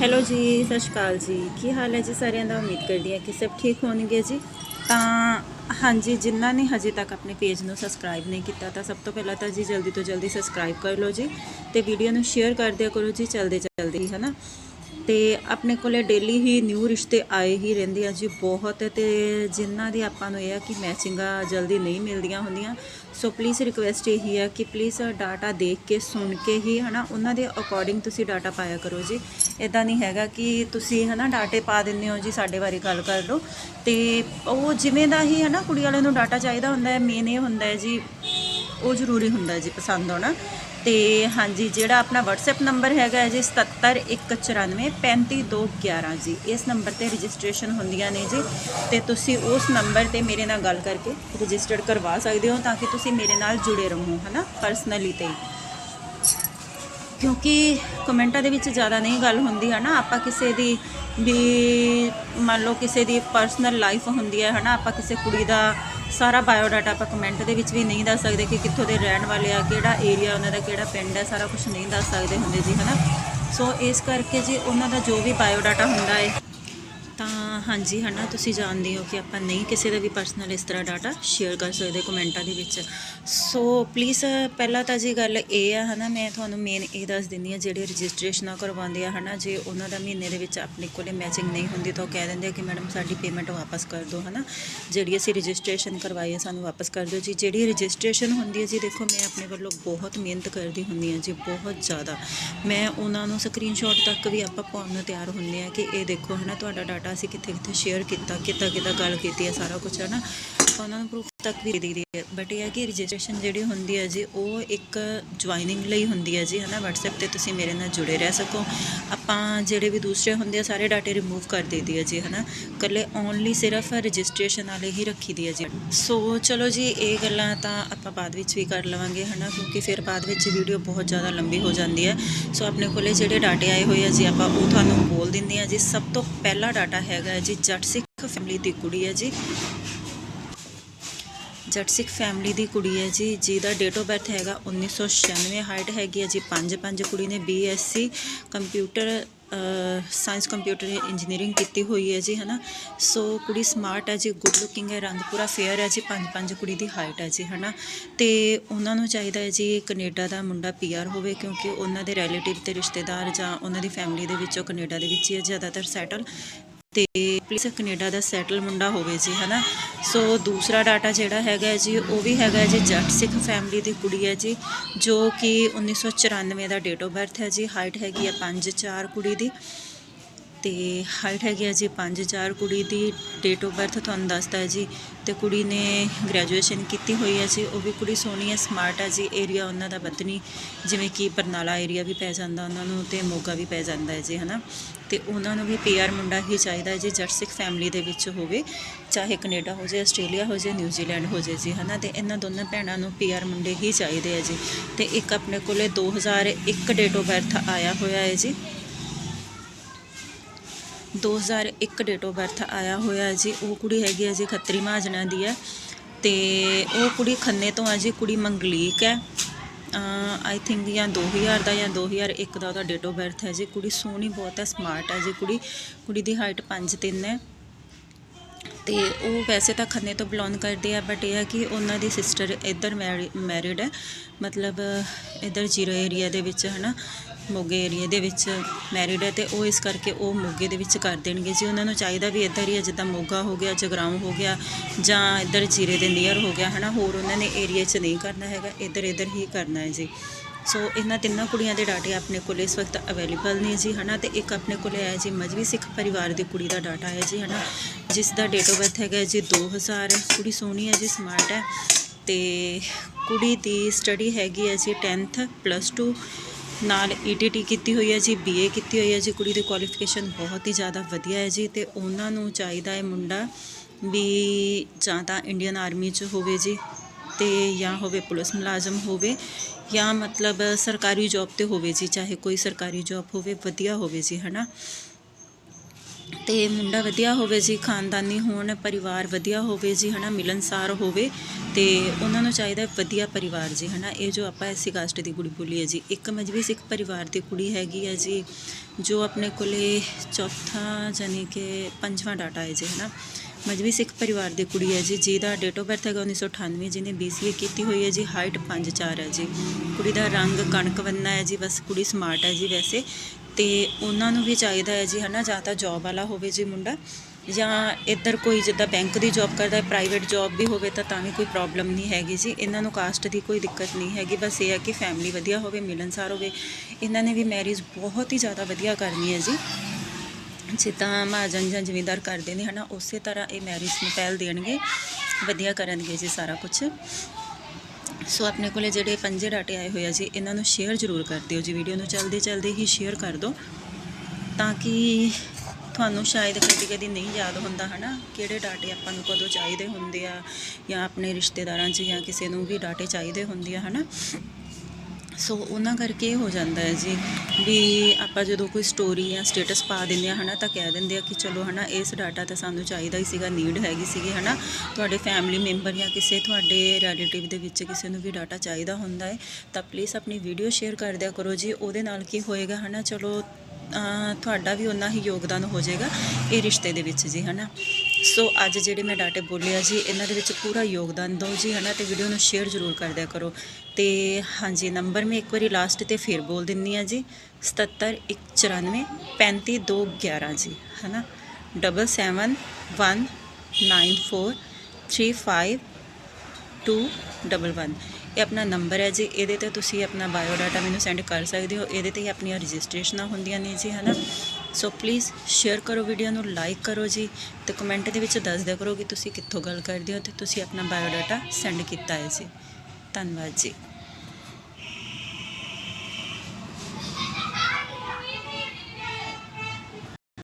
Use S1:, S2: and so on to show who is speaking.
S1: Hello ਜੀ, ਸਤਿ ਸ਼੍ਰੀ ਅਕਾਲ ਜੀ। ਕੀ ਹਾਲ ਹੈ ਜੀ ਸਾਰਿਆਂ ਦਾ? ਉਮੀਦ ਕਰਦੀ ਹਾਂ ਕਿ ਸਭ ਠੀਕ ਹੋਣਗੇ ਜੀ। ਤਾਂ ਹਾਂਜੀ, ਜਿਨ੍ਹਾਂ ਨੇ ਹਜੇ ਤੱਕ ਆਪਣੇ ਪੇਜ ਨੂੰ ਸਬਸਕ੍ਰਾਈਬ ਨਹੀਂ ਕੀਤਾ, ਤਾਂ ਸਭ ਤੋਂ ਪਹਿਲਾਂ ਤਾਂ ਜੀ ਜਲਦੀ ਤੋਂ ਜਲਦੀ ਸਬਸਕ੍ਰਾਈਬ ਕਰ ਲਓ ਜੀ ਤੇ ਵੀਡੀਓ ਨੂੰ ਸ਼ੇਅਰ ਕਰ ਦਿਆ ਕਰੋ ਜੀ ਚਲਦੇ ਚਲਦੇ ਹੈ ਨਾ ਤੇ ਆਪਣੇ ਕੋਲੇ ਡੇਲੀ ਹੀ ਨਿਊ ਰਿਸ਼ਤੇ ਆਏ ਹੀ ਰਹਿੰਦੇ ਆ ਜੀ ਬਹੁਤ ਤੇ ਜਿਨ੍ਹਾਂ ਦੀ ਆਪਾਂ ਨੂੰ ਇਹ ਆ ਕਿ ਮੈਚਿੰਗਾਂ ਜਲਦੀ ਨਹੀਂ ਮਿਲਦੀਆਂ ਹੁੰਦੀਆਂ। ਸੋ ਪਲੀਜ਼ ਰਿਕੁਐਸਟ ਇਹੀ ਆ ਕਿ ਪਲੀਜ਼ ਡਾਟਾ ਦੇਖ ਕੇ, ਸੁਣ ਕੇ ਹੀ ਹਨਾ, ਉਹਨਾਂ ਦੇ ਅਕੋਰਡਿੰਗ ਤੁਸੀਂ ਡਾਟਾ ਪਾਇਆ ਕਰੋ ਜੀ। ਇਦਾਂ ਨਹੀਂ ਹੈਗਾ ਕਿ ਤੁਸੀਂ ਹਨਾ ਡਾਟੇ ਪਾ ਦਿੰਦੇ ਹੋ ਜੀ, ਸਾਡੇ ਬਾਰੇ ਗੱਲ ਕਰ ਲਓ। ਤੇ ਉਹ ਜਿਵੇਂ ਦਾ ਹੀ ਹਨਾ ਕੁੜੀ ਵਾਲੇ ਨੂੰ ਡਾਟਾ ਚਾਹੀਦਾ ਹੁੰਦਾ ਹੈ ਮੇਨ ਇਹ ਹੁੰਦਾ ਹੈ ਜੀ ਉਹ ਜ਼ਰੂਰੀ ਹੁੰਦਾ ਜੀ ਪਸੰਦ ਆਉਣਾ। ਤੇ ਹਾਂਜੀ, ਜਿਹੜਾ ਆਪਣਾ WhatsApp ਨੰਬਰ ਹੈਗਾ ਹੈ ਜੀ 7719935211 ਜੀ। ਇਸ ਨੰਬਰ ਤੇ ਰਜਿਸਟ੍ਰੇਸ਼ਨ ਹੁੰਦੀਆਂ ਨੇ ਜੀ। ਤੇ ਤੁਸੀਂ ਉਸ ਨੰਬਰ ਤੇ ਮੇਰੇ ਨਾਲ ਗੱਲ ਕਰਕੇ ਰਜਿਸਟਰਡ ਕਰਵਾ ਸਕਦੇ ਹੋ ਤਾਂ ਕਿ ਤੁਸੀਂ ਮੇਰੇ ਨਾਲ ਜੁੜੇ ਰਹੋ, ਹਨਾ ਪਰਸਨਲੀ ਤੇ। ਕਿਉਂਕਿ ਕਮੈਂਟਾਂ ਦੇ ਵਿੱਚ ਜ਼ਿਆਦਾ ਨਹੀਂ ਗੱਲ ਹੁੰਦੀ ਹੈ ਨਾ ਆਪਾਂ ਕਿਸੇ ਦੀ ਵੀ ਮੰਨ ਲਓ ਕਿਸੇ ਦੀ ਪਰਸਨਲ ਲਾਈਫ ਹੁੰਦੀ ਹੈ, ਹਨਾ, ਆਪਾਂ ਕਿਸੇ ਕੁੜੀ ਦਾ ਸਾਰਾ ਬਾਇਓਡਾਟਾ ਆਪਾਂ ਕਮੈਂਟ ਦੇ ਵਿੱਚ ਵੀ ਨਹੀਂ ਦੱਸ ਸਕਦੇ ਕਿ ਕਿੱਥੋਂ ਦੇ ਰਹਿਣ ਵਾਲੇ ਆ, ਕਿਹੜਾ ਏਰੀਆ ਉਹਨਾਂ ਦਾ ਕਿਹੜਾ ਪਿੰਡ ਹੈ, ਸਾਰਾ ਕੁਝ ਨਹੀਂ ਦੱਸ ਸਕਦੇ ਹੁੰਦੇ ਜੀ, ਹਨਾ? ਸੋ ਇਸ ਕਰਕੇ ਜੀ ਉਹਨਾਂ ਦਾ ਜੋ ਵੀ ਬਾਇਓਡਾਟਾ ਹੁੰਦਾ ਹੈ ਹਾਂਜੀ ਹੈ ਨਾ ਤੁਸੀਂ ਜਾਣਦੇ ਹੋ ਕਿ ਆਪਾਂ ਨਹੀਂ ਕਿਸੇ ਦਾ ਵੀ ਪਰਸਨਲ ਇਸ ਤਰ੍ਹਾਂ ਡਾਟਾ ਸ਼ੇਅਰ ਕਰ ਸਕਦੇ ਕਮੈਂਟਾਂ ਦੇ ਵਿੱਚ। ਸੋ ਪਲੀਜ਼ ਪਹਿਲਾਂ ਤਾਂ ਜੀ ਗੱਲ ਇਹ ਆ ਹਨਾ, ਮੈਂ ਤੁਹਾਨੂੰ ਮੇਨ ਇਹ ਦੱਸ ਦਿੰਦੀ ਆ ਜਿਹੜੇ ਰਜਿਸਟ੍ਰੇਸ਼ਨਾਂ ਕਰਵਾਉਂਦੇ ਆ ਹਨਾ, ਜੇ ਉਹਨਾਂ ਦਾ ਮਹੀਨੇ ਦੇ ਵਿੱਚ ਆਪਣੇ ਕੋਲੇ ਮੈਚਿੰਗ ਨਹੀਂ ਹੁੰਦੀ ਤਾਂ ਉਹ ਕਹਿ ਦਿੰਦੇ ਆ ਕਿ ਮੈਡਮ ਸਾਡੀ ਪੇਮੈਂਟ ਵਾਪਸ ਕਰ ਦਿਓ ਹਨਾ। ਜਿਹੜੀ ਅਸੀਂ ਰਜਿਸਟ੍ਰੇਸ਼ਨ ਕਰਵਾਈ ਹੈ ਸਾਨੂੰ ਵਾਪਸ ਕਰ ਦਿਓ ਜੀ। ਜਿਹੜੀ ਰਜਿਸਟ੍ਰੇਸ਼ਨ ਹੁੰਦੀ ਹੈ ਜੀ, ਦੇਖੋ ਮੈਂ ਆਪਣੇ ਵੱਲੋਂ ਬਹੁਤ ਮਿਹਨਤ ਕਰਦੀ ਹੁੰਦੀ ਹਾਂ ਜੀ, ਬਹੁਤ ਜ਼ਿਆਦਾ। ਮੈਂ ਉਹਨਾਂ ਨੂੰ ਸਕਰੀਨਸ਼ਾਟ ਤੱਕ ਵੀ ਆਪਾਂ ਪਾਉਣ ਨੂੰ ਤਿਆਰ ਹੁੰਦੇ ਆ ਕਿ ਇਹ ਦੇਖੋ ਹਨਾ, ਤੁਹਾਡਾ ਡਾਟਾ ਅਸੀਂ ਕਿੱਥੇ ਕਿੱਥੇ ਸ਼ੇਅਰ ਕੀਤਾ ਕਿੱਦਾਂ ਕਿੱਦਾਂ ਗੱਲ ਕੀਤੀ ਹੈ ਸਾਰਾ ਕੁਝ ਹਨਾ ਆਪਾਂ ਉਹਨਾਂ ਨੂੰ ਪ੍ਰੂਫ ਤੱਕ ਵੀ ਦੇ ਦਈਦੀ ਹੈ। ਬਟ ਇਹ ਹੈ ਕਿ ਰਜਿਸਟ੍ਰੇਸ਼ਨ ਜਿਹੜੀ ਹੁੰਦੀ ਹੈ ਜੀ, ਉਹ ਇੱਕ ਜੁਆਇਨਿੰਗ ਲਈ ਹੁੰਦੀ ਹੈ ਜੀ, ਹਨਾ? WhatsApp ਤੇ ਤੁਸੀਂ ਮੇਰੇ ਨਾਲ ਜੁੜੇ ਰਹਿ ਸਕੋ। ਆਪਾਂ ਜਿਹੜੇ ਵੀ ਦੂਸਰੇ ਹੁੰਦੇ ਆ, ਸਾਰੇ ਡਾਟੇ ਰਿਮੂਵ ਕਰ ਦਈਦੀ ਹੈ ਜੀ, ਹਨਾ? ਇਕੱਲੇ ਓਨਲੀ ਸਿਰਫ ਰਜਿਸਟ੍ਰੇਸ਼ਨ ਵਾਲੇ ਹੀ ਰੱਖੀ ਦੀ ਹੈ ਜੀ। ਸੋ ਚਲੋ ਜੀ, ਇਹ ਗੱਲਾਂ ਤਾਂ ਆਪਾਂ ਬਾਅਦ ਵਿੱਚ ਵੀ ਕਰ ਲਵਾਂਗੇ, ਹਨਾ? ਕਿਉਂਕਿ ਫਿਰ ਬਾਅਦ ਵਿੱਚ ਵੀਡੀਓ ਬਹੁਤ ਜ਼ਿਆਦਾ ਲੰਬੀ ਹੋ ਜਾਂਦੀ ਹੈ। ਸੋ ਆਪਣੇ ਕੋਲੇ ਜਿਹੜੇ ਡਾਟੇ ਆਏ ਹੋਏ ਆ ਜੀ, ਆਪਾਂ ਉਹ ਤੁਹਾਨੂੰ ਬੋਲ ਦਿੰਦੇ ਆ ਜੀ। ਸਭ ਤੋਂ ਪਹਿਲਾ ਡਾਟਾ ਹੈਗਾ ਜੀ, ਜੱਟ ਸਿੱਖ ਫੈਮਿਲੀ ਦੀ ਕੁੜੀ ਹੈ ਜੀ। ਜੱਟ ਸਿੱਖ ਫੈਮਿਲੀ ਦੀ ਕੁੜੀ ਹੈ ਜੀ, ਜਿਹਦਾ ਡੇਟ ਆਫ ਬਰਥ ਹੈਗਾ 1996 ਹਾਈਟ ਹੈਗੀ ਹੈ ਜੀ 5 5 ਕੁੜੀ ਨੇ BSc computer science computer engineering ਕੀਤੀ ਹੋਈ ਹੈ ਜੀ, ਹਨਾ? ਸੋ ਕੁੜੀ ਸਮਾਰਟ ਹੈ ਜੀ ਗੁੱਡ ਲੁਕਿੰਗ ਹੈ, ਰੰਗ ਪੂਰਾ ਫੇਅਰ ਹੈ ਜੀ 5 5 ਕੁੜੀ ਦੀ ਹਾਈਟ ਹੈ ਜੀ, ਹਨਾ? ਤੇ ਉਹਨਾਂ ਨੂੰ ਚਾਹੀਦਾ ਹੈ ਜੀ, ਕੈਨੇਡਾ ਦਾ ਮੁੰਡਾ ਪੀਆਰ ਹੋਵੇ, ਕਿਉਂਕਿ ਉਹਨਾਂ ਦੇ ਰਿਲੇਟਿਵ ਤੇ ਰਿਸ਼ਤੇਦਾਰ ਜਾਂ ਉਹਨਾਂ ਦੀ ਫੈਮਿਲੀ ਦੇ ਵਿੱਚੋਂ ਕੈਨੇਡਾ ਦੇ ਵਿੱਚ ਹੀ ਹੈ, ਜ਼ਿਆਦਾਤਰ ਸੈਟਲ ਤੇ ਪਲੀਜ਼ ਕੈਨੇਡਾ ਦਾ ਸੈਟਲ ਮੁੰਡਾ ਹੋਵੇ ਜੀ, ਹਨਾ? ਸੋ ਦੂਸਰਾ ਡਾਟਾ ਜਿਹੜਾ ਹੈਗਾ ਜੀ, ਉਹ ਵੀ ਹੈਗਾ ਜੀ, ਜੱਟ ਸਿੱਖ ਫੈਮਿਲੀ ਦੀ ਕੁੜੀ ਹੈ ਜੀ, ਜੋ ਕਿ 1994 ਦਾ ਡੇਟ ਆਫ ਬਰਥ ਹੈ ਜੀ ਹਾਈਟ ਹੈਗੀ ਹੈ 5'4 ਕੁੜੀ ਦੀ। ਤੇ ਹਾਈਟ ਹੈਗੀ ਹੈ ਜੀ 5'4 ਕੁੜੀ ਦੀ ਡੇਟ ਆਫ ਬਰਥ ਤੁਹਾਨੂੰ ਦੱਸਦਾ ਹੈ ਜੀ ਤੇ ਕੁੜੀ ਨੇ ਗ੍ਰੈਜੂਏਸ਼ਨ ਕੀਤੀ ਹੋਈ ਹੈ ਜੀ। ਉਹ ਵੀ ਕੁੜੀ ਸੋਹਣੀ ਹੈ ਸਮਾਰਟ ਹੈ ਜੀ। ਏਰੀਆ ਉਹਨਾਂ ਦਾ ਬਤਨੀ ਜਿਵੇਂ ਕਿ ਬਰਨਾਲਾ ਏਰੀਆ ਵੀ ਪੈ ਜਾਂਦਾ ਉਹਨਾਂ ਨੂੰ ਤੇ ਮੋਗਾ ਵੀ ਪੈ ਜਾਂਦਾ ਹੈ ਜੀ, ਹਨਾ? ਤੇ ਉਹਨਾਂ ਨੂੰ ਵੀ ਪੀਆਰ ਮੁੰਡਾ ਹੀ ਚਾਹੀਦਾ ਹੈ ਜੀ ਜਰਸਿਕ ਫੈਮਿਲੀ ਦੇ ਵਿੱਚ ਹੋਵੇ, ਚਾਹੇ ਕੈਨੇਡਾ ਹੋ ਜਾਏ, ਆਸਟ੍ਰੇਲੀਆ ਹੋ ਜਾਏ ਨਿਊਜ਼ੀਲੈਂਡ ਹੋ ਜਾਏ ਜੀ, ਹਨਾ? ਤੇ ਇਹਨਾਂ ਦੋਨਾਂ ਭੈਣਾਂ ਨੂੰ ਪੀਆਰ ਮੁੰਡੇ ਹੀ ਚਾਹੀਦੇ ਹੈ ਜੀ। ਤੇ ਇੱਕ ਆਪਣੇ ਕੋਲੇ 2001 ਡੇਟ ਆਫ ਬਰਥ ਆਇਆ ਹੋਇਆ ਹੈ ਜੀ। 2001 ਡੇਟ ਆਫ ਬਰਥ ਆਇਆ ਹੋਇਆ ਜੀ। ਉਹ ਕੁੜੀ ਹੈਗੀ ਹੈ ਜੀ ਖੱਤਰੀ ਮਹਾਜਨਾਂ ਦੀ ਹੈ ਤੇ ਉਹ ਕੁੜੀ ਖੰਨੇ ਤੋਂ ਹੈ ਜੀ, ਕੁੜੀ ਮੰਗਲੀਕ ਹੈ। ਆਈ ਥਿੰਕ ਜਾਂ 2000 ਦਾ ਜਾਂ 2001 ਦਾ ਉਹਦਾ ਡੇਟ ਆਫ ਬਰਥ ਹੈ ਜੀ। ਕੁੜੀ ਸੋਹਣੀ ਬਹੁਤ ਹੈ ਸਮਾਰਟ ਹੈ ਜੀ ਕੁੜੀ। ਕੁੜੀ ਦੀ ਹਾਈਟ 5'3 ਹੈ। ਤੇ ਉਹ ਵੈਸੇ ਤਾਂ ਖੰਨੇ ਤੋਂ ਬਿਲੋਂਗ ਕਰਦੇ ਆ ਬਟ ਇਹ ਹੈ ਕਿ ਉਹਨਾਂ ਦੀ ਸਿਸਟਰ ਇੱਧਰ ਮੈਰਿਡ ਹੈ। ਮਤਲਬ ਇੱਧਰ ਜੀਰੋ ਏਰੀਆ ਦੇ ਵਿੱਚ, ਹਨਾ। ਮੋਗੇ ਏਰੀਆ ਦੇ ਵਿੱਚ ਮੈਰਿਡ ਹੈ ਤੇ ਉਹ ਇਸ ਕਰਕੇ ਉਹ ਮੋਗੇ ਦੇ ਵਿੱਚ ਕਰ ਦੇਣਗੇ। ਜੀ ਉਹਨਾਂ ਨੂੰ ਚਾਹੀਦਾ ਵੀ ਇੱਧਰ ਹੀ ਹੈ ਜਿੱਦਾਂ ਮੋਗਾ ਹੋ ਗਿਆ, ਜਗਰਾਉਂ ਹੋ ਗਿਆ ਜਾਂ ਇੱਧਰ ਜੀਰੇ ਦੇ ਨੀਅਰ ਹੋ ਗਿਆ, ਹਨਾ, ਹੋਰ ਉਹਨਾਂ ਨੇ ਏਰੀਆ 'ਚ ਨਹੀਂ ਕਰਨਾ ਹੈਗਾ, ਇੱਧਰ ਇੱਧਰ ਹੀ ਕਰਨਾ ਹੈ ਜੀ। ਸੋ ਇਹਨਾਂ ਤਿੰਨਾਂ ਕੁੜੀਆਂ ਦੇ ਡਾਟੇ ਆਪਣੇ ਕੋਲ ਇਸ ਵਕਤ ਅਵੇਲੇਬਲ ਨੇ ਜੀ, ਹਨਾ, ਤੇ ਇੱਕ ਆਪਣੇ ਕੋਲ ਹੈ ਜੀ ਮਜਵੀ ਸਿੱਖ ਪਰਿਵਾਰ ਦੀ ਕੁੜੀ ਦਾ ਡਾਟਾ ਹੈ ਜੀ, ਹਨਾ, ਜਿਸ ਦਾ ਡੇਟ ਆਫ ਬਰਥ ਹੈਗਾ ਜੀ 2000 ਕੁੜੀ ਸੋਹਣੀ ਹੈ ਜੀ ਸਮਾਰਟ ਹੈ ਤੇ ਕੁੜੀ ਦੀ ਸਟੱਡੀ ਹੈਗੀ ਹੈ ਜੀ 10th ਪਲੱਸ 2 ਨਾਲ ਈਟੀਟੀ ਕੀਤੀ ਹੋਈ ਹੈ ਜੀ ਬੀਏ ਕੀਤੀ ਹੋਈ ਹੈ ਜੀ, ਕੁੜੀ ਦੀ ਕੁਆਲੀਫਿਕੇਸ਼ਨ ਬਹੁਤ ਹੀ ਜ਼ਿਆਦਾ ਵਧੀਆ ਹੈ ਜੀ ਤੇ ਉਹਨਾਂ ਨੂੰ ਚਾਹੀਦਾ ਹੈ ਮੁੰਡਾ ਵੀ ਜਾਂ ਤਾਂ ਇੰਡੀਅਨ ਆਰਮੀ 'ਚ ਹੋਵੇ ਜੀ ਤੇ ਜਾਂ ਹੋਵੇ ਪੁਲਿਸ ਮੁਲਾਜ਼ਮ ਹੋਵੇ ਜਾਂ ਮਤਲਬ ਸਰਕਾਰੀ ਜੌਬ ਤੇ ਹੋਵੇ ਜੀ, ਚਾਹੇ ਕੋਈ ਸਰਕਾਰੀ ਜੌਬ ਹੋਵੇ, ਵਧੀਆ ਹੋਵੇ ਜੀ, ਹਨਾ? ਤੇ ਮੁੰਡਾ ਵਧੀਆ ਹੋਵੇ ਜੀ, ਖਾਨਦਾਨੀ ਹੋਣ, ਪਰਿਵਾਰ ਵਧੀਆ ਹੋਵੇ ਜੀ, ਹਨਾ, ਮਿਲਨਸਾਰ ਹੋਵੇ ਤੇ ਉਹਨਾਂ ਨੂੰ ਚਾਹੀਦਾ ਵਧੀਆ ਪਰਿਵਾਰ ਜੀ, ਹਨਾ। ਇਹ ਜੋ ਆਪਾਂ ਐਸੀ ਕਾਸਟ ਦੀ ਕੁੜੀ ਬੋਲੀ ਹੈ ਜੀ, ਇੱਕ ਮਜਬੀ ਸਿੱਖ ਪਰਿਵਾਰ ਦੀ ਕੁੜੀ ਹੈਗੀ ਹੈ ਜੀ, ਜੋ ਆਪਣੇ ਕੋਲੇ ਚੌਥਾ ਜਾਨੀ ਕਿ ਪੰਜਵਾਂ ਡਾਟਾ ਹੈ ਜੀ ਹੈ ਨਾ ਮਜਬੀ ਸਿੱਖ ਪਰਿਵਾਰ ਦੀ ਕੁੜੀ ਹੈ ਜੀ, ਜਿਹਦਾ ਡੇਟ ਆਫ ਬਰਥ ਹੈਗਾ 1998 ਜਿਹਨੇ BCA ਕੀਤੀ ਹੋਈ ਹੈ ਜੀ ਹਾਈਟ 5'4 ਹੈ ਜੀ। ਕੁੜੀ ਦਾ ਰੰਗ ਕਣਕ ਵੰਨਾ ਹੈ ਜੀ, ਬਸ ਕੁੜੀ ਸਮਾਰਟ ਹੈ ਜੀ ਵੈਸੇ। ਤੇ ਉਹਨਾਂ ਨੂੰ ਵੀ ਚਾਹੀਦਾ ਹੈ ਜੀ, ਹਨਾ, ਜਾਂ ਤਾਂ ਜੌਬ ਵਾਲਾ ਹੋਵੇ ਜੀ ਮੁੰਡਾ, ਜਾਂ ਇੱਧਰ ਕੋਈ ਜਿੱਦਾਂ ਬੈਂਕ ਦੀ ਜੌਬ ਕਰਦਾ ਹੈ ਪ੍ਰਾਈਵੇਟ ਜੌਬ ਵੀ ਹੋਵੇ ਤਾਂ ਤਾਂ ਵੀ ਕੋਈ ਪ੍ਰੋਬਲਮ ਨਹੀਂ ਹੈਗੀ ਜੀ। ਇਹਨਾਂ ਨੂੰ ਕਾਸਟ ਦੀ ਕੋਈ ਦਿੱਕਤ ਨਹੀਂ ਹੈਗੀ, ਬਸ ਇਹ ਹੈ ਕਿ ਫੈਮਿਲੀ ਵਧੀਆ ਹੋਵੇ ਮਿਲਨਸਾਰ ਹੋਵੇ। ਇਹਨਾਂ ਨੇ ਵੀ ਮੈਰਿਜ ਬਹੁਤ ਹੀ ਜ਼ਿਆਦਾ ਵਧੀਆ ਕਰਨੀ ਹੈ ਜੀ। ਜਿੱਦਾਂ ਮਹਾਜਨ ਜਾਂ ਜ਼ਿਮੀਂਦਾਰ ਕਰਦੇ ਨੇ, ਹਨਾ, ਉਸੇ ਤਰ੍ਹਾਂ ਇਹ ਮੈਰਿਜ ਨੂੰ ਪਹਿਲ ਦੇਣਗੇ, ਵਧੀਆ ਕਰਨਗੇ ਜੀ ਸਾਰਾ ਕੁਝ ਸੋ ਆਪਣੇ ਕੋਲੇ ਜਿਹੜੇ ਪੰਜੇ ਡਾਟੇ ਆਏ ਹੋਏ ਆ ਜੀ, ਇਹਨਾਂ ਨੂੰ ਸ਼ੇਅਰ ਜ਼ਰੂਰ ਕਰ ਦਿਓ ਜੀ ਵੀਡੀਓ ਨੂੰ ਚਲਦੇ ਚਲਦੇ ਹੀ ਸ਼ੇਅਰ ਕਰ ਦਿਓ ਤਾਂ ਕਿ ਤੁਹਾਨੂੰ ਸ਼ਾਇਦ ਕਦੀ ਕਦੀ ਨਹੀਂ ਯਾਦ ਹੁੰਦਾ, ਹਨਾ? ਕਿਹੜੇ ਡਾਟੇ ਆਪਾਂ ਨੂੰ ਕਦੋਂ ਚਾਹੀਦੇ ਹੁੰਦੇ ਆ, ਜਾਂ ਆਪਣੇ ਰਿਸ਼ਤੇਦਾਰਾਂ 'ਚ ਜਾਂ ਕਿਸੇ ਨੂੰ ਵੀ ਡਾਟੇ ਚਾਹੀਦੇ ਹੁੰਦੇ ਆ, ਹਨਾ? ਸੋ ਉਹਨਾਂ ਕਰਕੇ ਇਹ ਹੋ ਜਾਂਦਾ ਹੈ ਜੀ ਵੀ ਆਪਾਂ ਜਦੋਂ ਕੋਈ ਸਟੋਰੀ ਜਾਂ ਸਟੇਟਸ ਪਾ ਦਿੰਦੇ ਆ ਹਨਾ, ਤਾਂ ਕਹਿ ਦਿੰਦੇ ਆ ਕਿ ਚਲੋ, ਹਨਾ, ਇਸ ਡਾਟਾ ਤਾਂ ਸਾਨੂੰ ਚਾਹੀਦਾ ਹੀ ਸੀਗਾ ਨੀਡ ਹੈਗੀ ਸੀਗੀ, ਹਨਾ। ਤੁਹਾਡੇ ਫੈਮਿਲੀ ਮੈਂਬਰ ਜਾਂ ਕਿਸੇ ਤੁਹਾਡੇ ਰਿਲੇਟਿਵ ਦੇ ਵਿੱਚ ਕਿਸੇ ਨੂੰ ਵੀ ਡਾਟਾ ਚਾਹੀਦਾ ਹੁੰਦਾ ਹੈ, ਤਾਂ ਪਲੀਜ਼ ਆਪਣੀ ਵੀਡੀਓ ਸ਼ੇਅਰ ਕਰ ਦਿਆ ਕਰੋ ਜੀ। ਉਹਦੇ ਨਾਲ ਕੀ ਹੋਏਗਾ, ਹਨਾ, ਚਲੋ ਤੁਹਾਡਾ ਵੀ ਉਨਾ ਹੀ ਯੋਗਦਾਨ ਹੋ ਜਾਏਗਾ ਇਹ ਰਿਸ਼ਤੇ ਦੇ ਵਿੱਚ ਜੀ, ਹਨਾ। ਸੋ ਅੱਜ ਜਿਹੜੇ ਮੈਂ ਡਾਟੇ ਬੋਲੇ ਆ ਜੀ, ਇਹਨਾਂ ਦੇ ਵਿੱਚ ਪੂਰਾ ਯੋਗਦਾਨ ਦਿਓ ਜੀ, ਹਨਾ, ਤੇ ਵੀਡੀਓ ਨੂੰ ਸ਼ੇਅਰ ਜ਼ਰੂਰ ਕਰਦਿਆ ਕਰੋ। ਤੇ ਹਾਂਜੀ ਨੰਬਰ ਮੈਂ ਇੱਕ ਵਾਰੀ ਲਾਸਟ ਤੇ ਫਿਰ ਬੋਲ ਦਿੰਨੀ ਆ ਜੀ 7794 35211 ਜੀ, ਹਨਾ। 7719435211 ਇਹ ਆਪਣਾ ਨੰਬਰ ਹੈ ਜੀ, ਇਹਦੇ ਤੇ ਤੁਸੀਂ ਆਪਣਾ ਬਾਇਓ ਡਾਟਾ ਮੈਨੂੰ ਸੈਂਡ ਕਰ ਸਕਦੇ ਹੋ, ਇਹਦੇ ਤੇ ਹੀ ਆਪਣੀਆਂ ਰਜਿਸਟ੍ਰੇਸ਼ਨਾਂ ਹੁੰਦੀਆਂ ਨੇ ਜੀ, ਹਨਾ। ਸੋ ਪਲੀਜ਼ ਸ਼ੇਅਰ ਕਰੋ ਵੀਡੀਓ ਨੂੰ ਲਾਈਕ ਕਰੋ ਜੀ ਤੇ ਕਮੈਂਟ ਦੇ ਵਿੱਚ ਦੱਸ ਦਿਆ ਕਰੋ ਕਿ ਤੁਸੀਂ ਕਿੱਥੋਂ ਗੱਲ ਕਰਦੇ ਹੋ ਤੇ ਤੁਸੀਂ ਆਪਣਾ ਬਾਇਓਡਾਟਾ ਸੈਂਡ ਕੀਤਾ ਹੈ ਜੀ। ਧੰਨਵਾਦ ਜੀ।